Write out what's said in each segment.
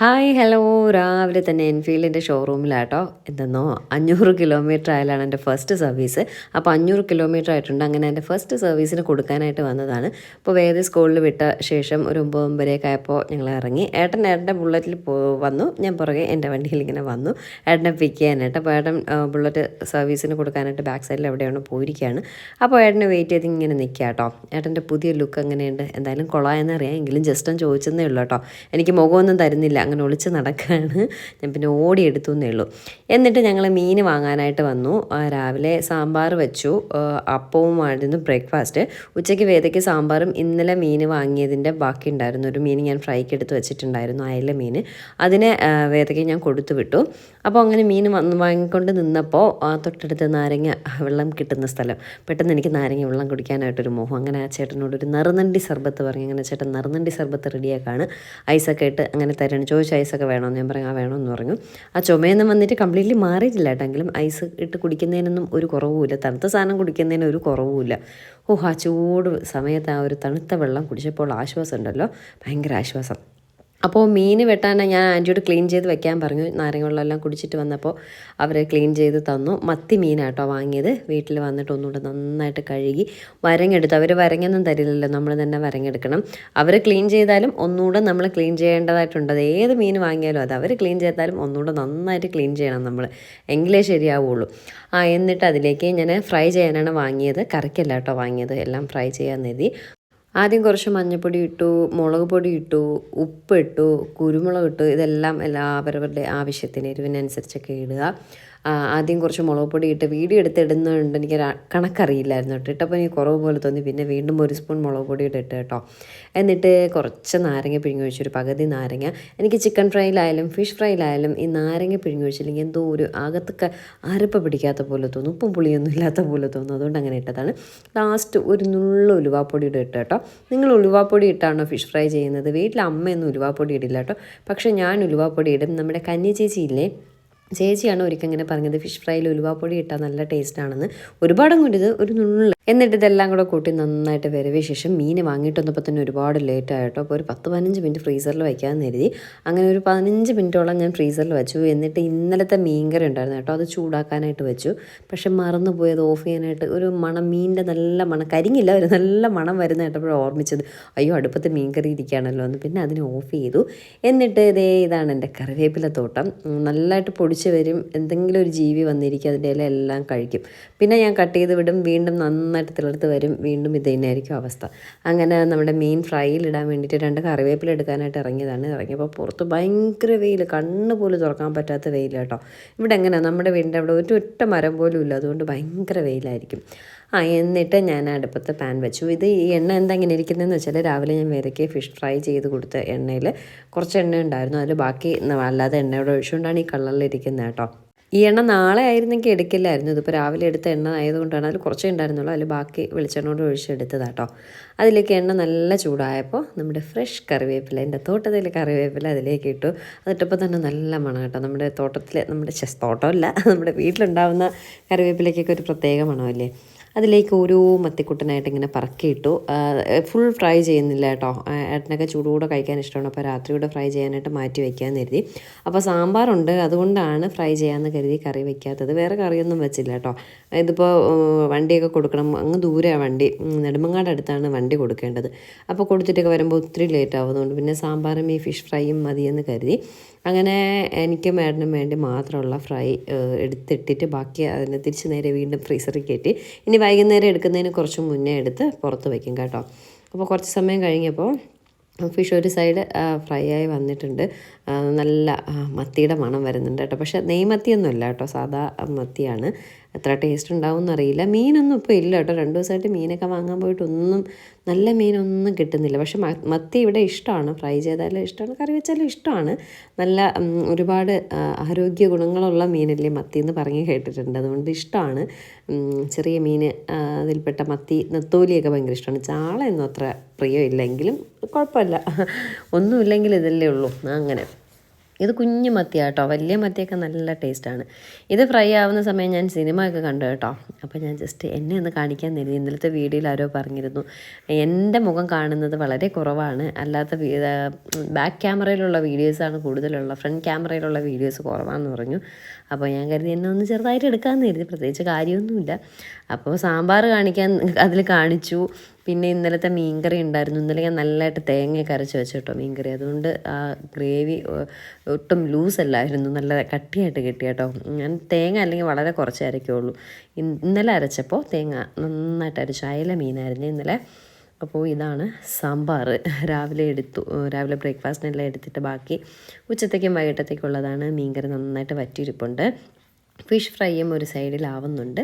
Hi hello. രാവിലെ തന്നെ എൻഫീൽഡിന്റെ ഷോറൂമിലാട്ടോ. എന്തെന്നോ അഞ്ഞൂറ് കിലോമീറ്റർ ആയാലാണ് എന്റെ ഫസ്റ്റ് സർവീസ്. അപ്പോൾ അഞ്ഞൂറ് കിലോമീറ്റർ ആയിട്ടുണ്ട്. അങ്ങനെ എന്റെ ഫസ്റ്റ് സർവീസിന് കൊടുക്കാനായിട്ട് വന്നതാണ്. അപ്പോൾ വേറെ സ്കൂളിൽ വിട്ട ശേഷം ഒരു ഒമ്പത് ഒമ്പതരയൊക്കെ ആയപ്പോൾ ഞങ്ങൾ ഇറങ്ങി. ഏട്ടൻ ഏട്ടന്റെ ബുള്ളറ്റിൽ വന്നു. ഞാൻ പുറകെ എന്റെ വണ്ടിയിൽ ഇങ്ങനെ വന്നു. ഏട്ടനെ പിക്ക് ചെയ്യാനായിട്ട്. അപ്പോൾ ഏട്ടൻ ബുള്ളറ്റ് സർവീസിന് കൊടുക്കാനായിട്ട് ബാക്ക് സൈഡിൽ എവിടെയാണ് പോയിരിക്കുകയാണ് അപ്പോൾ ഏട്ടനെ വെയിറ്റ് ചെയ്ത് ഇങ്ങനെ നിൽക്കുക കേട്ടോ ഏട്ടന്റെ പുതിയ ലുക്ക് എങ്ങനെയുണ്ട്? എന്തായാലും കൊള്ളാമെന്നറിയാം എങ്കിലും ജസ്റ്റ് ഒന്ന് ചോദിച്ചെന്നേ ഉള്ളൂ കേട്ടോ എനിക്ക് മുഖമൊന്നും തരുന്നില്ല. അങ്ങനെ ഒളിച്ച് നടക്കുകയാണ് ഞാൻ പിന്നെ ഓടിയെടുത്തു എന്നേ ഉള്ളൂ. എന്നിട്ട് ഞങ്ങൾ മീൻ വാങ്ങാനായിട്ട് വന്നു. രാവിലെ സാമ്പാർ വെച്ചു. അപ്പവും അപ്പവുമായിരുന്നു ബ്രേക്ക്ഫാസ്റ്റ്. ഉച്ചയ്ക്ക് വേദയ്ക്ക് സാമ്പാറും ഇന്നലെ മീൻ വാങ്ങിയതിന്റെ ബാക്കി ഉണ്ടായിരുന്നു. ഒരു മീൻ ഞാൻ ഫ്രൈക്ക് എടുത്ത് വെച്ചിട്ടുണ്ടായിരുന്നു അയല മീൻ. അതിനെ വേദയ്ക്ക് ഞാൻ കൊടുത്തു വിട്ടു. അപ്പോൾ അങ്ങനെ മീൻ വാങ്ങിക്കൊണ്ട് നിന്നപ്പോൾ തൊട്ടടുത്ത് നാരങ്ങ വെള്ളം കിട്ടുന്ന സ്ഥലം. പെട്ടെന്ന് എനിക്ക് നാരങ്ങ വെള്ളം കുടിക്കാനായിട്ടൊരു മോഹം. അങ്ങനെ ആ ചേട്ടനോട് ഒരു നറുനണ്ടി സർബത്ത് പറഞ്ഞു അങ്ങനെ ചേട്ടൻ നറുനണ്ടി സർബത്ത് റെഡിയാക്കാണ്. ഐസൊക്കെ ഇട്ട് അങ്ങനെ തരണം. ഐസൊക്കെ വേണമെന്ന് ഞാൻ പറഞ്ഞു ആ വേണമെന്ന് പറഞ്ഞു. ആ ചുമയൊന്നും വന്നിട്ട് കംപ്ലീറ്റ്ലി മാറിയിട്ടില്ല കേട്ടെങ്കിലും ഐസ് ഇട്ട് കുടിക്കുന്നതിനൊന്നും ഒരു കുറവുമില്ല. തണുത്ത സാധനം കുടിക്കുന്നതിന് ഒരു കുറവുമില്ല. ഓഹ് ആ ചൂട് സമയത്ത് ആ ഒരു തണുത്ത വെള്ളം കുടിച്ചപ്പോൾ ആശ്വാസം ഉണ്ടല്ലോ ഭയങ്കര ആശ്വാസം. അപ്പോൾ മീൻ വെട്ടാൻ ഞാൻ ആന്റിയോട് ക്ലീൻ ചെയ്ത് വെക്കാൻ പറഞ്ഞു. നാരങ്ങ വെള്ളമെല്ലാം കുടിച്ചിട്ട് വന്നപ്പോൾ അവർ ക്ലീൻ ചെയ്ത് തന്നു. മത്തി മീനാട്ടോ വാങ്ങിയത്. വീട്ടിൽ വന്നിട്ട് ഒന്നുകൂടെ നന്നായിട്ട് കഴുകി വരങ്ങെടുത്ത്. അവർ വരങ്ങൊന്നും തരില്ലല്ലോ. നമ്മൾ തന്നെ വരങ്ങെടുക്കണം. അവർ ക്ലീൻ ചെയ്താലും ഒന്നുകൂടെ നമ്മൾ ക്ലീൻ ചെയ്യേണ്ടതായിട്ടുണ്ട്. അത് ഏത് മീൻ വാങ്ങിയാലും അത് അവർ ക്ലീൻ ചെയ്താലും ഒന്നുകൂടെ നന്നായിട്ട് ക്ലീൻ ചെയ്യണം നമ്മൾ എങ്കിലേ ശരിയാവുള്ളൂ. ആ എന്നിട്ട് അതിലേക്ക് ഞാൻ ഫ്രൈ ചെയ്യാനാണ് വാങ്ങിയത്. കറിക്കല്ല കേട്ടോ വാങ്ങിയത്. എല്ലാം ഫ്രൈ ചെയ്യാൻ കരുതി ആദ്യം കുറച്ച് മഞ്ഞൾപ്പൊടി ഇട്ടു മുളക് പൊടി ഇട്ടു ഉപ്പ് ഇട്ടു കുരുമുളക് ഇട്ടു ഇതെല്ലാം എല്ലാവരവരുടെ ആവശ്യത്തിന് എരിവിനനുസരിച്ചൊക്കെ ഇടുക. ആദ്യം കുറച്ച് മുളക് പൊടി ഇട്ട് വീഡിയോ എടുത്ത് ഇടുന്നുണ്ട് എനിക്ക് കണക്കറിയില്ലായിരുന്നു കേട്ടോ. ഇട്ടപ്പോൾ എനിക്ക് കുറവ് പോലെ തോന്നി. പിന്നെ വീണ്ടും ഒരു സ്പൂൺ മുളക് പൊടി ഇട്ട് ഇട്ട് കേട്ടോ. എന്നിട്ട് കുറച്ച് നാരങ്ങ പിഴിഞ്ഞ് ഒഴിച്ചു ഒരു പകുതി നാരങ്ങ. എനിക്ക് ചിക്കൻ ഫ്രൈയിലായാലും ഫിഷ് ഫ്രൈയിലായാലും ഈ നാരങ്ങ പിഴിഞ്ഞ് ഒഴിച്ചില്ലെങ്കിൽ എന്തോ ഒരു അകത്തൊക്കെ അരപ്പ് പിടിക്കാത്ത പോലെ തോന്നും. ഉപ്പും പുളിയൊന്നും ഇല്ലാത്ത പോലെ തോന്നും. അതുകൊണ്ട് അങ്ങനെ ഇട്ടതാണ്. ലാസ്റ്റ് ഒരു നുള്ള ഉലുവാപ്പൊടി ഇട്ട് കേട്ടോ. നിങ്ങൾ ഉലുവാപ്പൊടി ഇട്ടാണോ ഫിഷ് ഫ്രൈ ചെയ്യുന്നത്? വീട്ടിൽ അമ്മയൊന്നും ഉലുവാപ്പൊടി ഇടില്ല കേട്ടോ. പക്ഷേ ഞാൻ ഉലുവാപ്പൊടി ഇടും. നമ്മുടെ കന്നി ചേച്ചി ഇല്ലേ? ചേച്ചിയാണ് ഒരിക്കൽ ഇങ്ങനെ പറഞ്ഞത് ഫിഷ് ഫ്രൈയിൽ ഉലുവാപ്പൊടി ഇട്ടാൽ നല്ല ടേസ്റ്റാണെന്ന് ഒരുപാടും കൂടിയത് ഒരു നുള്ള എന്നിട്ട് ഇതെല്ലാം കൂടെ കൂട്ടി നന്നായിട്ട് വരവിയ ശേഷം മീൻ വാങ്ങിയിട്ട് വന്നപ്പോൾ തന്നെ ഒരുപാട് ലേറ്റ് ആയിട്ടോ അപ്പോൾ ഒരു പത്ത് പതിനഞ്ച് മിനിറ്റ് ഫ്രീസറിൽ വയ്ക്കാമെന്ന് കരുതി. അങ്ങനെ ഒരു പതിനഞ്ച് മിനിറ്റോളം ഞാൻ ഫ്രീസറിൽ വെച്ചു. എന്നിട്ട് ഇന്നലത്തെ മീൻകറി ഉണ്ടായിരുന്നു കേട്ടോ. അത് ചൂടാക്കാനായിട്ട് വെച്ചു. പക്ഷെ മറന്നു അത് ഓഫ് ചെയ്യാനായിട്ട് ഒരു മണം മീനിന്റെ നല്ല മണം കരിങ്ങില്ല ഒരു നല്ല മണം വരുന്ന ഓർമ്മിച്ചത്. അയ്യോ അടുപ്പത്ത് മീൻകറി ഇരിക്കുകയാണല്ലോ എന്ന്. പിന്നെ അതിനെ ഓഫ് ചെയ്തു. എന്നിട്ട് ഇതേ ഇതാണ് എന്റെ കറിവേപ്പില തോട്ടം. നല്ലതായിട്ട് പൊടിച്ച് വരും. എന്തെങ്കിലും ഒരു ജീവി വന്നിരിക്കും അതിന്റെ ഇല എല്ലാം കഴിക്കും. പിന്നെ ഞാൻ കട്ട് ചെയ്ത് വിടും. വീണ്ടും നന്നായിട്ട് തിളർത്ത് വരും വീണ്ടും ഇത് തന്നെയായിരിക്കും അവസ്ഥ. അങ്ങനെ നമ്മുടെ മീൻ ഫ്രൈയിൽ ഇടാൻ വേണ്ടിയിട്ട് രണ്ട് കറിവേപ്പില എടുക്കാനായിട്ട് ഇറങ്ങിയതാണ്. ഇറങ്ങിയപ്പോൾ പുറത്ത് ഭയങ്കര വെയിൽ കണ്ണ് പോലും തുറക്കാൻ പറ്റാത്ത വെയിൽ കേട്ടോ. ഇവിടെ എങ്ങനെയാണ് നമ്മുടെ വീടിന്റെ അവിടെ ഒരു ഒറ്റ മരം പോലും ഇല്ല. അതുകൊണ്ട് ഭയങ്കര വെയിലായിരിക്കും. ആ എന്നിട്ട് ഞാൻ അടുപ്പത്ത് പാൻ വെച്ചു. ഇത് ഈ എണ്ണ എന്താ ഇങ്ങനെ ഇരിക്കുന്നതെന്ന് വെച്ചാൽ രാവിലെ ഞാൻ വിതയ്ക്ക് ഫിഷ് ഫ്രൈ ചെയ്ത് കൊടുത്ത എണ്ണയിൽ കുറച്ച് എണ്ണ ഉണ്ടായിരുന്നു. അതിൽ ബാക്കി അല്ലാതെ എണ്ണയോടെ ഒഴിച്ചുകൊണ്ടാണ് ഈ കളറിലിരിക്കുന്നത് കേട്ടോ. ഈ എണ്ണ നാളെ ആയിരുന്നെങ്കിൽ എടുക്കില്ലായിരുന്നു. ഇതിപ്പോൾ രാവിലെ എടുത്ത എണ്ണ ആയതുകൊണ്ടാണ് അതിൽ കുറച്ചേ ഉണ്ടായിരുന്നുള്ളൂ. അതിൽ ബാക്കി വെളിച്ചെണ്ണയോട് ഒഴിച്ചെടുത്തതാട്ടോ അതിലേക്ക് എണ്ണ നല്ല ചൂടായപ്പോൾ നമ്മുടെ ഫ്രഷ് കറിവേപ്പില എന്റെ തോട്ടത്തിൽ കറിവേപ്പില അതിലേക്ക് ഇട്ടു. അതിട്ടപ്പോൾ തന്നെ നല്ല മണം കേട്ടോ. നമ്മുടെ തോട്ടത്തിൽ നമ്മുടെ ചെസ് തോട്ടമല്ല നമ്മുടെ വീട്ടിലുണ്ടാവുന്ന കറിവേപ്പിലയ്ക്കൊക്കെ ഒരു പ്രത്യേക മണമല്ലേ? അതിലേക്ക് ഓരോ മത്തിക്കുട്ടനായിട്ട് ഇങ്ങനെ പറക്കിയിട്ടു. ഫുൾ ഫ്രൈ ചെയ്യുന്നില്ല കേട്ടോ. ഏട്ടനൊക്കെ ചൂടോടെ കഴിക്കാൻ ഇഷ്ടമാണ്. അപ്പോൾ രാത്രി കൂടെ ഫ്രൈ ചെയ്യാനായിട്ട് മാറ്റി വയ്ക്കാമെന്ന് കരുതി. അപ്പോൾ സാമ്പാറുണ്ട്. അതുകൊണ്ടാണ് ഫ്രൈ ചെയ്യാമെന്ന് കരുതി കറി വയ്ക്കാത്തത് വേറെ കറിയൊന്നും വെച്ചില്ല കേട്ടോ. ഇതിപ്പോൾ വണ്ടിയൊക്കെ കൊടുക്കണം. അങ്ങ് ദൂരെയാണ് വണ്ടി. നെടുമങ്ങാട് അടുത്താണ് വണ്ടി കൊടുക്കേണ്ടത്. അപ്പോൾ കൊടുത്തിട്ടൊക്കെ വരുമ്പോൾ ഒത്തിരി ലേറ്റ് ആവുന്നതുകൊണ്ട് പിന്നെ സാമ്പാറും ഈ ഫിഷ് ഫ്രൈയും മതിയെന്ന് കരുതി. അങ്ങനെ എനിക്കും മേഡനും വേണ്ടി മാത്രമുള്ള ഫ്രൈ എടുത്തിട്ടിട്ട് ബാക്കി അതിനെ തിരിച്ച് നേരെ വീണ്ടും ഫ്രീസറിൽ കയറ്റി ഇനി വൈകുന്നേരം എടുക്കുന്നതിന് കുറച്ച് മുന്നേ എടുത്ത് പുറത്ത് വയ്ക്കും കേട്ടോ. അപ്പോൾ കുറച്ച് സമയം കഴിഞ്ഞപ്പോൾ ഫിഷ് ഒരു സൈഡ് ഫ്രൈ ആയി വന്നിട്ടുണ്ട്. നല്ല മത്തിയുടെ മണം വരുന്നുണ്ട് കേട്ടോ. പക്ഷേ നെയ്മത്തിയൊന്നുമല്ല കേട്ടോ. സാധാ മത്തിയാണ്. എത്ര ടേസ്റ്റ് ഉണ്ടാവും എന്നറിയില്ല മീനൊന്നും ഇപ്പോൾ ഇല്ല കേട്ടോ. രണ്ട് ദിവസമായിട്ട് മീനൊക്കെ വാങ്ങാൻ പോയിട്ടൊന്നും നല്ല മീനൊന്നും കിട്ടുന്നില്ല. പക്ഷെ മത്തി ഇവിടെ ഇഷ്ടമാണ്. ഫ്രൈ ചെയ്താലും ഇഷ്ടമാണ്. കറി വെച്ചാലും ഇഷ്ടമാണ്. നല്ല ഒരുപാട് ആരോഗ്യ ഗുണങ്ങളുള്ള മീനല്ലേ മത്തി എന്ന് പറഞ്ഞ് കേട്ടിട്ടുണ്ട്. അതുകൊണ്ട് ഇഷ്ടമാണ്. ചെറിയ മീൻ അതിൽപ്പെട്ട മത്തി നെത്തോലിയൊക്കെ ഭയങ്കര ഇഷ്ടമാണ്. ചാളയൊന്നും അത്ര പ്രിയമില്ലെങ്കിലും കുഴപ്പമില്ല. ഒന്നുമില്ലെങ്കിൽ ഇതല്ലേ ഉള്ളൂ. അങ്ങനെ. ഇത് കുഞ്ഞു മത്തി കേട്ടോ. വലിയ മത്തിയൊക്കെ നല്ല ടേസ്റ്റാണ്. ഇത് ഫ്രൈ ആവുന്ന സമയം ഞാൻ സിനിമയൊക്കെ കണ്ടു കേട്ടോ. അപ്പോൾ ഞാൻ ജസ്റ്റ് എന്നെ ഒന്ന് കാണിക്കാൻ തരുന്നു ഇന്നലത്തെ വീഡിയോയിൽ ആരോ പറഞ്ഞിരുന്നു. എന്റെ മുഖം കാണുന്നത് വളരെ കുറവാണ്. അല്ലാത്ത ബാക്ക് ക്യാമറയിലുള്ള വീഡിയോസാണ് കൂടുതലുള്ള ഫ്രണ്ട് ക്യാമറയിലുള്ള വീഡിയോസ് കുറവാണെന്ന് പറഞ്ഞു. അപ്പോൾ ഞാൻ കരുതി എന്നെ ഒന്ന് ചെറുതായിട്ട് എടുക്കാമെന്ന് കരുതി. പ്രത്യേകിച്ച് കാര്യമൊന്നുമില്ല. അപ്പോൾ സാമ്പാർ കാണിക്കാൻ അതിൽ കാണിച്ചു. പിന്നെ ഇന്നലത്തെ മീൻകറി ഉണ്ടായിരുന്നു. ഇന്നലെ ഞാൻ നല്ലതായിട്ട് തേങ്ങയൊക്കെ അരച്ച് വെച്ചു കേട്ടോ മീൻകറി. അതുകൊണ്ട് ആ ഗ്രേവി ഒട്ടും ലൂസ് അല്ലായിരുന്നു നല്ല കട്ടിയായിട്ട് കിട്ടി കേട്ടോ ഞാൻ തേങ്ങ അല്ലെങ്കിൽ വളരെ കുറച്ചേ അരയ്ക്കുള്ളൂ. ഇന്നലെ അരച്ചപ്പോൾ തേങ്ങ നന്നായിട്ട് അരച്ചു. അയല മീനായിരുന്നു ഇന്നലെ. അപ്പോൾ ഇതാണ് സാമ്പാർ. രാവിലെ എടുത്തു രാവിലെ ബ്രേക്ക്ഫാസ്റ്റിനെല്ലാം എടുത്തിട്ട് ബാക്കി ഉച്ചത്തേക്കും വൈകിട്ടത്തേക്കുള്ളതാണ് മീൻകറി നന്നായിട്ട് വറ്റിയിരിപ്പുണ്ട്. ഫിഷ് ഫ്രൈയും ഒരു സൈഡിലാവുന്നുണ്ട്.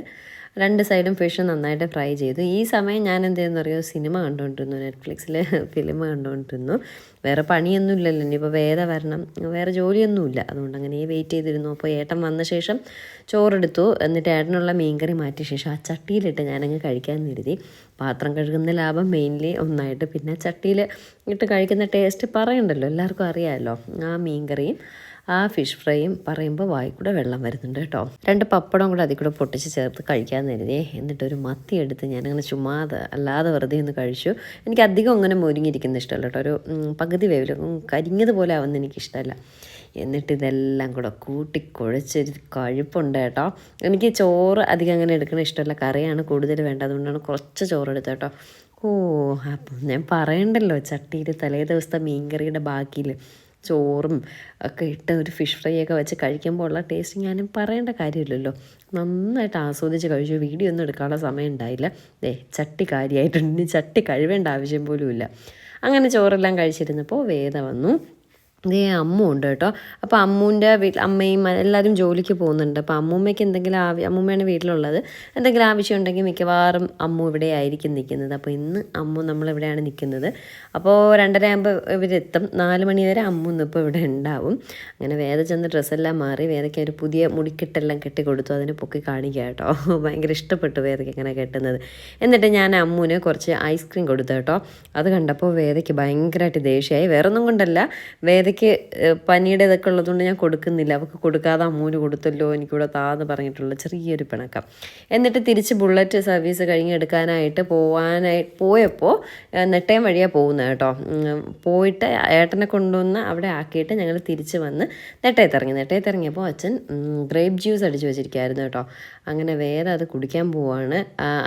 രണ്ട് സൈഡും ഫിഷ് നന്നായിട്ട് ഫ്രൈ ചെയ്തു. ഈ സമയം ഞാൻ എന്ത് ചെയ്യുന്നു അറിയോ? സിനിമ കണ്ടുകൊണ്ടിരുന്നു. നെറ്റ്ഫ്ലിക്സിൽ ഫിലിം കണ്ടുകൊണ്ടിരുന്നു. വേറെ പണിയൊന്നും ഇല്ലല്ലോ ഇനിയിപ്പോൾ വേറെ വരണം. വേറെ ജോലിയൊന്നുമില്ല. അതുകൊണ്ട് അങ്ങനെ വെയിറ്റ് ചെയ്തിരുന്നു. അപ്പോൾ ഏട്ടൻ വന്ന ശേഷം ചോറെടുത്തു. എന്നിട്ട് ഏട്ടനുള്ള മീൻകറി മാറ്റിയ ശേഷം ആ ചട്ടിയിലിട്ട് ഞാനങ്ങ് കഴിക്കാൻ നിരുതി പാത്രം കഴുകുന്ന ലാഭം മെയിൻലി ഒന്നായിട്ട്. പിന്നെ ചട്ടിയിൽ ഇട്ട് കഴിക്കുന്ന ടേസ്റ്റ് പറയണ്ടല്ലോ. എല്ലാവർക്കും അറിയാമല്ലോ ആ മീൻകറിയും ആ ഫിഷ് ഫ്രൈയും പറയുമ്പോൾ വായി കൂടെ വെള്ളം വരുന്നുണ്ട് കേട്ടോ. രണ്ട് പപ്പടം കൂടെ അതിൽ കൂടെ പൊട്ടിച്ച് ചേർത്ത് കഴിക്കാൻ കരുതിയേ. എന്നിട്ടൊരു മത്തി എടുത്ത് ഞാനങ്ങനെ ചുമ്മാതെ അല്ലാതെ വെറുതെ ഒന്ന് കഴിച്ചു. എനിക്ക് അധികം അങ്ങനെ മുരിങ്ങിയിരിക്കുന്ന ഇഷ്ടമല്ല കേട്ടോ. ഒരു പകുതി വേവിൽ കരിഞ്ഞതുപോലെ ആവുന്ന എനിക്കിഷ്ടമല്ല എന്നിട്ട് ഇതെല്ലാം കൂടെ കൂട്ടി കുഴച്ചൊരു കഴിപ്പുണ്ട് കേട്ടോ. എനിക്ക് ചോറ് അധികം അങ്ങനെ എടുക്കണ ഇഷ്ടമല്ല. കറിയാണ് കൂടുതൽ വേണ്ടത്. അതുകൊണ്ടാണ് കുറച്ച് ചോറ് എടുത്തത് കേട്ടോ. ഓ അപ്പം ഞാൻ പറയണ്ടല്ലോ ചട്ടിയിൽ തലേ ദിവസത്തെ മീൻകറിയുടെ ബാക്കിയിൽ. ചോറും ഒക്കെ ഇട്ട് ഒരു ഫിഷ് ഫ്രൈ ഒക്കെ വെച്ച് കഴിക്കുമ്പോൾ ഉള്ള ടേസ്റ്റ് ഞാനും പറയേണ്ട കാര്യമില്ലല്ലോ. നന്നായിട്ട് ആസ്വദിച്ച് കഴിച്ചു. വീഡിയോ ഒന്നും എടുക്കാനുള്ള സമയം ഉണ്ടായില്ല. ഏ ചട്ടി കാര്യമായിട്ടുണ്ട് ചട്ടി കഴിവേണ്ട ആവശ്യം പോലും ഇല്ല അങ്ങനെ ചോറെല്ലാം കഴിച്ചിരുന്നപ്പോൾ വേദ വന്നു. ഇതേ അമ്മ ഉണ്ട് കേട്ടോ. അപ്പോൾ അമ്മൂന്റെ വീട്ടിൽ അമ്മയും എല്ലാവരും ജോലിക്ക് പോകുന്നുണ്ട്. അപ്പോൾ അമ്മൂമ്മയ്ക്ക് എന്തെങ്കിലും ആവ അമ്മൂമ്മയാണ് വീട്ടിലുള്ളത്. എന്തെങ്കിലും ആവശ്യം ഉണ്ടെങ്കിൽ മിക്കവാറും അമ്മു ഇവിടെ ആയിരിക്കും നിൽക്കുന്നത്. അപ്പോൾ ഇന്ന് അമ്മു നമ്മളിവിടെയാണ് നിൽക്കുന്നത്. അപ്പോൾ രണ്ടര ആകുമ്പോൾ ഇവരെത്തും. നാല് മണി വരെ അമ്മു ഇന്നിപ്പോൾ ഇവിടെ ഉണ്ടാവും. അങ്ങനെ വേദ ചെന്ന് ഡ്രസ്സെല്ലാം മാറി വേദയ്ക്ക് ഒരു പുതിയ മുടിക്കെട്ടെല്ലാം കെട്ടി കൊടുത്തു അതിനെ പൊക്കി കാണിക്കുക കേട്ടോ. ഭയങ്കര ഇഷ്ടപ്പെട്ടു വേദയ്ക്ക് ഇങ്ങനെ കെട്ടുന്നത്. എന്നിട്ട് ഞാൻ അമ്മുവിന് കുറച്ച് ഐസ്ക്രീം കൊടുത്തു കേട്ടോ. അത് കണ്ടപ്പോൾ വേദയ്ക്ക് ഭയങ്കരമായിട്ട് ദേഷ്യമായി വേറൊന്നും കൊണ്ടല്ല. വേദയ്ക്ക് പനിയുടെ ഇതൊക്കെ ഉള്ളതുകൊണ്ട് ഞാൻ കൊടുക്കുന്നില്ല. അവൾക്ക് കൊടുക്കാതെ മൂന്ന് കൊടുത്തല്ലോ എനിക്കിവിടെ താന്ന് പറഞ്ഞിട്ടുള്ള ചെറിയൊരു പിണക്കം. എന്നിട്ട് തിരിച്ച് ബുള്ളറ്റ് സർവീസ് കഴിഞ്ഞ് എടുക്കാനായിട്ട് പോവാനായി പോയപ്പോൾ നെട്ടയം വഴിയാണ് പോകുന്നത് കേട്ടോ. പോയിട്ട് ഏട്ടനെ കൊണ്ടുവന്ന് അവിടെ ആക്കിയിട്ട് ഞങ്ങൾ തിരിച്ച് വന്ന് നെട്ടയത്തിറങ്ങി. നെട്ടയത്തിറങ്ങിയപ്പോൾ അച്ഛൻ ഗ്രേപ്പ് ജ്യൂസ് അടിച്ചു വെച്ചിരിക്കുകയായിരുന്നു കേട്ടോ. അങ്ങനെ വേറെ അത് കുടിക്കാൻ പോവാണ്.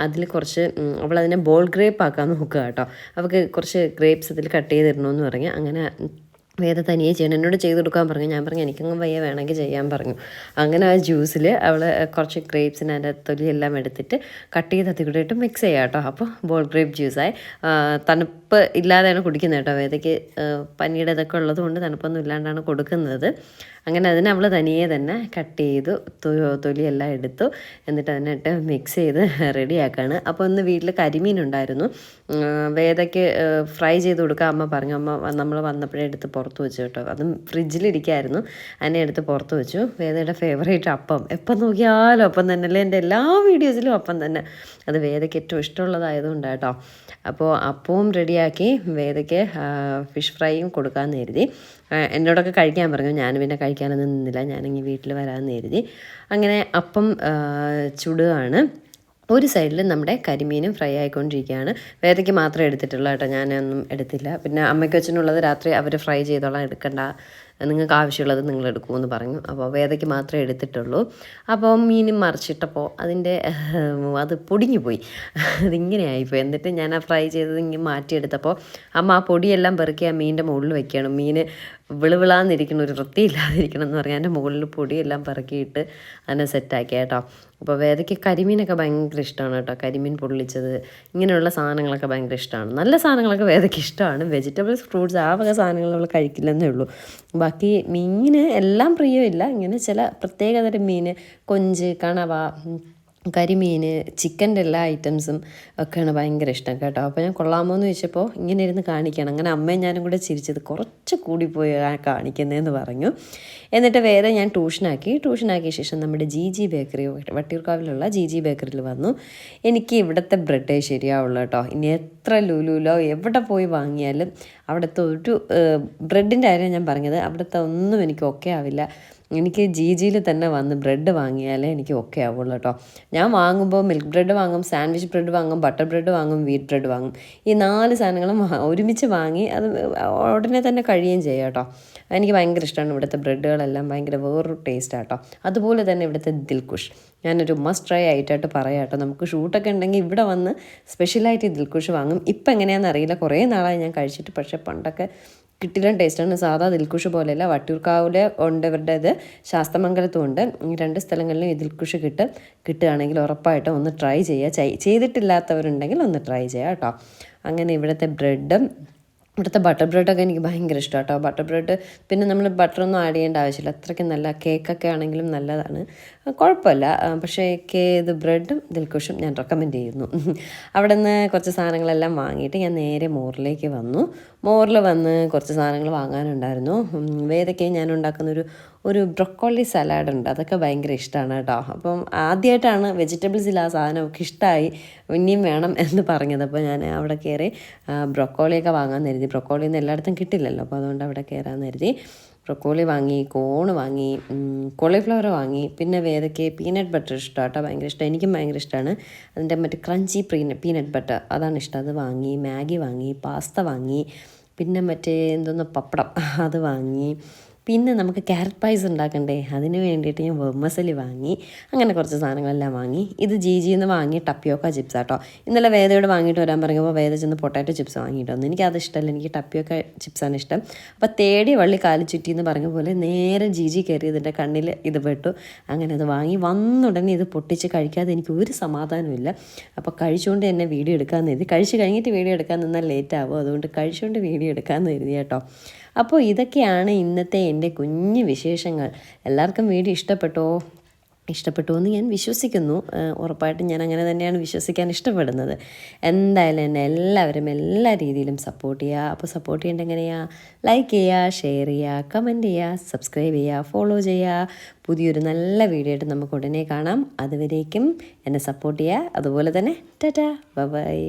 അതിൽ കുറച്ച് അവളതിനെ ബോൾ ഗ്രേപ്പ് ആക്കാൻ നോക്കുക കേട്ടോ. അവൾക്ക് കുറച്ച് ഗ്രേപ്സ് അതിൽ കട്ട് ചെയ്തിടണമെന്ന് പറഞ്ഞ്. അങ്ങനെ വേദ തനിയെ ചെയ്യണം. എന്നോട് ചെയ്ത് കൊടുക്കാൻ പറഞ്ഞു. ഞാൻ പറഞ്ഞു എനിക്കങ്ങ് വയ്യ വേണമെങ്കിൽ ചെയ്യാൻ പറഞ്ഞു. അങ്ങനെ ആ ജ്യൂസിൽ അവൾ കുറച്ച് ഗ്രേപ്സിന് അതിന്റെ തൊലിയെല്ലാം എടുത്തിട്ട് കട്ട് ചെയ്ത് അതി കൂടെ ഇട്ട് മിക്സ് ചെയ്യാം കേട്ടോ. അപ്പോൾ ബോൾ ഗ്രേപ്പ് ജ്യൂസായി തണുപ്പ് ഇല്ലാതെയാണ് കുടിക്കുന്നത് കേട്ടോ. വേദയ്ക്ക് പനിയുടെ ഇതൊക്കെ ഉള്ളത് കൊണ്ട് തണുപ്പൊന്നും ഇല്ലാണ്ടാണ് കൊടുക്കുന്നത്. അങ്ങനെ അതിനെ അവൾ തനിയെ തന്നെ കട്ട് ചെയ്തു തൊലിയെല്ലാം എടുത്തു. എന്നിട്ട് അതിനിട്ട് മിക്സ് ചെയ്ത് റെഡിയാക്കാണ് അപ്പോൾ ഒന്ന് വീട്ടിൽ കരിമീൻ ഉണ്ടായിരുന്നു. വേദയ്ക്ക് ഫ്രൈ ചെയ്ത് കൊടുക്കാൻ അമ്മ പറഞ്ഞു. അമ്മ നമ്മൾ വന്നപ്പോഴേ എടുത്ത് പുറത്ത് വെച്ചു കേട്ടോ. അതും ഫ്രിഡ്ജിലിരിക്കായിരുന്നു അതിനെ എടുത്ത് പുറത്ത് വെച്ചു. വേദയുടെ ഫേവറേറ്റ് അപ്പം. എപ്പം നോക്കിയാലും അപ്പം തന്നെ അല്ലേ എന്റെ എല്ലാ വീഡിയോസിലും അപ്പം തന്നെ. അത് വേദയ്ക്ക് ഏറ്റവും ഇഷ്ടമുള്ളതായതുകൊണ്ട് കേട്ടോ അപ്പോൾ അപ്പവും റെഡിയാക്കി വേദയ്ക്ക് ഫിഷ് ഫ്രൈയും കൊടുക്കാമെന്ന് കരുതി. എന്നോടൊക്കെ കഴിക്കാൻ പറഞ്ഞു. ഞാൻ പിന്നെ കഴിക്കാനൊന്നും നിന്നില്ല. ഞാനിങ്ങനെ വീട്ടിൽ വരാമെന്ന് കരുതി. അങ്ങനെ അപ്പം ചുടുകയാണ്. ഒരു സൈഡിൽ നമ്മുടെ കരിമീനും ഫ്രൈ ആയിക്കൊണ്ടിരിക്കുകയാണ്. വേദയ്ക്ക് മാത്രമേ എടുത്തിട്ടുള്ളൂ കേട്ടോ ഞാനൊന്നും എടുത്തില്ല. പിന്നെ അമ്മയ്ക്ക് അച്ഛനുള്ളത് രാത്രി അവർ ഫ്രൈ ചെയ്തോളാം എടുക്കണ്ട. നിങ്ങൾക്ക് ആവശ്യമുള്ളത് നിങ്ങൾ എടുക്കുമെന്ന് പറഞ്ഞു. അപ്പോൾ വേദയ്ക്ക് മാത്രമേ എടുത്തിട്ടുള്ളൂ. അപ്പോൾ മീനും മറിച്ചിട്ടപ്പോൾ അതിന്റെ അത് പൊടിഞ്ഞു പോയി അതിങ്ങനെ ആയിപ്പോയി. എന്നിട്ട് ഞാൻ ആ ഫ്രൈ ചെയ്തത് ഇങ്ങനെ മാറ്റിയെടുത്തപ്പോൾ അമ്മ ആ പൊടിയെല്ലാം പെറുക്കി ആ മീനിന്റെ മുകളിൽ വെക്കണം മീൻ വിളുവിളാന്നിരിക്കണം ഒരു വൃത്തിയില്ലാതിരിക്കണം എന്ന് പറഞ്ഞാൽ എന്റെ മുകളിൽ പൊടിയെല്ലാം പെറുക്കിയിട്ട് അതിനെ സെറ്റാക്കി കേട്ടോ. അപ്പോൾ വേദയ്ക്ക് കരിമീനൊക്കെ ഭയങ്കര ഇഷ്ടമാണ് കേട്ടോ. കരിമീൻ പൊള്ളിച്ചത് ഇങ്ങനെയുള്ള സാധനങ്ങളൊക്കെ ഭയങ്കര ഇഷ്ടമാണ്. നല്ല സാധനങ്ങളൊക്കെ വേദയ്ക്ക് ഇഷ്ടമാണ്. വെജിറ്റബിൾസ് ഫ്രൂട്ട്സ് ആ വക സാധനങ്ങൾ നമ്മൾ കഴിക്കില്ലെന്നേ ഉള്ളൂ. ബാക്കി മീൻ എല്ലാം പ്രിയമില്ല. ഇങ്ങനെ ചില പ്രത്യേകതരം മീൻ കൊഞ്ച് കണവ കരിമീൻ ചിക്കന്റെ എല്ലാ ഐറ്റംസും ഒക്കെയാണ് ഭയങ്കര ഇഷ്ടം കേട്ടോ. അപ്പോൾ ഞാൻ കൊള്ളാമോ എന്ന് ചോദിച്ചപ്പോൾ ഇങ്ങനെ ഇരുന്ന് കാണിക്കണം. അങ്ങനെ അമ്മയും ഞാനും കൂടെ ചിരിച്ചത് കുറച്ച് കൂടി കൂടിപ്പോയി കാണിക്കുന്നതെന്ന് പറഞ്ഞു. എന്നിട്ട് വേറെ ഞാൻ ട്യൂഷനാക്കി ട്യൂഷനാക്കിയ ശേഷം നമ്മുടെ ജി ജി ബേക്കറി വട്ടിയൂർക്കാവിലുള്ള ജി ജി ബേക്കറിയിൽ വന്നു. എനിക്ക് ഇവിടുത്തെ ബ്രെഡേ ശരിയാവുള്ളൂ കേട്ടോ. ഇനി എത്ര ലുലുലോ എവിടെ പോയി വാങ്ങിയാലും അവിടുത്തെ ഒരു ബ്രെഡിന്റെ കാര്യം ഞാൻ പറഞ്ഞത് അവിടുത്തെ ഒന്നും എനിക്ക് ഓക്കെ ആവില്ല. എനിക്ക് ജി ജിയിൽ തന്നെ വന്ന് ബ്രെഡ് വാങ്ങിയാലേ എനിക്ക് ഓക്കെ ആവുള്ളൂ കേട്ടോ ഞാൻ വാങ്ങുമ്പോൾ മിൽക്ക് ബ്രെഡ് വാങ്ങും സാൻഡ്വിച്ച് ബ്രെഡ് വാങ്ങും ബട്ടർ ബ്രെഡ് വാങ്ങും വീറ്റ് ബ്രെഡ് വാങ്ങും. ഈ നാല് സാധനങ്ങളും ഒരുമിച്ച് വാങ്ങി അത് ഉടനെ തന്നെ കഴിയുകയും ചെയ്യാം കേട്ടോ എനിക്ക് ഭയങ്കര ഇഷ്ടമാണ് ഇവിടുത്തെ ബ്രെഡുകളെല്ലാം ഭയങ്കര വേറൊരു ടേസ്റ്റ് ആട്ടോ അതുപോലെ തന്നെ ഇവിടുത്തെ ദിൽകുഷ് ഞാനൊരു മസ്റ്റ് ട്രൈ ആയിട്ടായിട്ട് പറയാം കേട്ടോ നമുക്ക് ഷൂട്ടൊക്കെ ഉണ്ടെങ്കിൽ ഇവിടെ വന്ന് സ്പെഷ്യലായിട്ട് ദിൽകുഷ് വാങ്ങും. ഇപ്പം എങ്ങനെയാണെന്ന് അറിയില്ല. കുറേ നാളായി ഞാൻ കഴിച്ചിട്ട് പക്ഷേ പണ്ടൊക്കെ കിട്ടില്ല ടേസ്റ്റാണ് സാധാ ദിൽക്കുഷ് പോലെയല്ല വട്ടിയൂർക്കാവിലെ ഉണ്ട് ഇവരുടെ ഇത്. ശാസ്തമംഗലത്തും ഉണ്ട്. ഈ രണ്ട് സ്ഥലങ്ങളിലും ഈ ദിൽക്കുഷ് കിട്ട് കിട്ടുകയാണെങ്കിൽ ഉറപ്പായിട്ടും ഒന്ന് ട്രൈ ചെയ്യുക. ചെയ്- ചെയ്തിട്ടില്ലാത്തവരുണ്ടെങ്കിൽ ഒന്ന് ട്രൈ ചെയ്യുക കേട്ടോ. അങ്ങനെ ഇവിടുത്തെ ബ്രെഡും ഇവിടുത്തെ ബട്ടർ ബ്രെഡൊക്കെ എനിക്ക് ഭയങ്കര ഇഷ്ടമാണ് കേട്ടോ ബട്ടർ ബ്രെഡ് പിന്നെ നമ്മൾ ബട്ടറൊന്നും ആഡ് ചെയ്യേണ്ട ആവശ്യമില്ല. അത്രയ്ക്ക് നല്ല കേക്കൊക്കെ ആണെങ്കിലും നല്ലതാണ്. കുഴപ്പമില്ല. പക്ഷേ കേ ഇത് ബ്രെഡും ദിൽക്കുഷും ഞാൻ റെക്കമെൻഡ് ചെയ്യുന്നു. അവിടെ നിന്ന് കുറച്ച് സാധനങ്ങളെല്ലാം വാങ്ങിയിട്ട് ഞാൻ നേരെ മോറിലേക്ക് വന്നു. മോറിൽ വന്ന് കുറച്ച് സാധനങ്ങൾ വാങ്ങാനുണ്ടായിരുന്നു. വേദക്കെ ഞാൻ ഉണ്ടാക്കുന്നൊരു ഒരു ബ്രൊക്കോളി സലാഡ് ഉണ്ട് അതൊക്കെ ഭയങ്കര ഇഷ്ടമാണ് കേട്ടോ. അപ്പം ആദ്യമായിട്ടാണ് വെജിറ്റബിൾസിൽ ആ സാധനമൊക്കെ ഇഷ്ടമായി ഇനിയും വേണം എന്ന് പറഞ്ഞത്. അപ്പോൾ ഞാൻ അവിടെ കയറി ബ്രൊക്കോളിയൊക്കെ വാങ്ങാൻ കരുതി. ബ്രൊക്കോളി ഒന്നും എല്ലായിടത്തും കിട്ടില്ലല്ലോ. അപ്പോൾ അതുകൊണ്ട് അവിടെ കയറാൻ കരുതി. ബ്രൊക്കോളി വാങ്ങി കോണ് വാങ്ങി കോളിഫ്ലവർ വാങ്ങി. പിന്നെ വേദയ്ക്ക് പീനട്ട് ബട്ടർ ഇഷ്ടമാണ് കേട്ടോ. ഭയങ്കര ഇഷ്ടം. എനിക്കും ഭയങ്കര ഇഷ്ടമാണ് അതിന്റെ മറ്റേ ക്രഞ്ചി പീന പീനട്ട് ബട്ടർ അതാണ് ഇഷ്ടം. അത് വാങ്ങി മാഗി വാങ്ങി പാസ്ത വാങ്ങി. പിന്നെ മറ്റേ എന്തോന്ന് പപ്പടം. അത് വാങ്ങി. പിന്നെ നമുക്ക് ക്യാരറ്റ് പൈസ് ഉണ്ടാക്കണ്ടേ? അതിന് വേണ്ടിയിട്ട് ഞാൻ വെമ്മസലി വാങ്ങി അങ്ങനെ കുറച്ച് സാധനങ്ങളെല്ലാം വാങ്ങി. ഇത് ജി ജിന്ന് വാങ്ങി ടപ്പിയോക്ക ചിപ്സ് ആട്ടോ. ഇന്നലെ വേദയോട് വാങ്ങിയിട്ട് വരാൻ പറയുമ്പോൾ വേദ ചെന്ന് പൊട്ടാറ്റോ ചിപ്സ് വാങ്ങിയിട്ട് വന്നു. എനിക്ക് അത് ഇഷ്ടമല്ല എനിക്ക് ടപ്പിയോക്ക ചിപ്സാണ് ഇഷ്ടം. അപ്പോൾ തേടി വള്ളി കാലി ചുറ്റി എന്ന് പറഞ്ഞ പോലെ നേരെ ജി ജി കയറി ഇതിന്റെ കണ്ണിൽ ഇത് പെട്ടു. അങ്ങനെ അത് വാങ്ങി. വന്നുടനെ ഇത് പൊട്ടിച്ച് കഴിക്കാതെ എനിക്ക് ഒരു സമാധാനമില്ല അപ്പോൾ കഴിച്ചുകൊണ്ട് തന്നെ വീഡിയോ എടുക്കാമെന്ന് കരുതി. കഴിച്ച് കഴിഞ്ഞിട്ട് വീഡിയോ എടുക്കാൻ നിന്നാൽ ലേറ്റ് ആവും. അതുകൊണ്ട് കഴിച്ചുകൊണ്ട് വീഡിയോ എടുക്കാമെന്ന് കരുതി കേട്ടോ. അപ്പോൾ ഇതൊക്കെയാണ് ഇന്നത്തെ എന്റെ കുഞ്ഞു വിശേഷങ്ങൾ. എല്ലാവർക്കും വീഡിയോ ഇഷ്ടപ്പെട്ടോ? ഇഷ്ടപ്പെട്ടു എന്ന് ഞാൻ വിശ്വസിക്കുന്നു. ഉറപ്പായിട്ടും ഞാൻ അങ്ങനെ തന്നെയാണ് വിശ്വസിക്കാൻ ഇഷ്ടപ്പെടുന്നത്. എന്തായാലും എന്നെ എല്ലാവരും എല്ലാ രീതിയിലും സപ്പോർട്ട് ചെയ്യുക അപ്പോൾ സപ്പോർട്ട് ചെയ്യേണ്ടത് എങ്ങനെയാണ് ലൈക്ക് ചെയ്യുക ഷെയർ ചെയ്യുക കമന്റ് ചെയ്യുക സബ്സ്ക്രൈബ് ചെയ്യുക ഫോളോ ചെയ്യുക പുതിയൊരു നല്ല വീഡിയോ ആയിട്ട് നമുക്ക് ഉടനെ കാണാം. അതുവരേക്കും എന്നെ സപ്പോർട്ട് ചെയ്യുക അതുപോലെ തന്നെ ടാറ്റാ ബൈ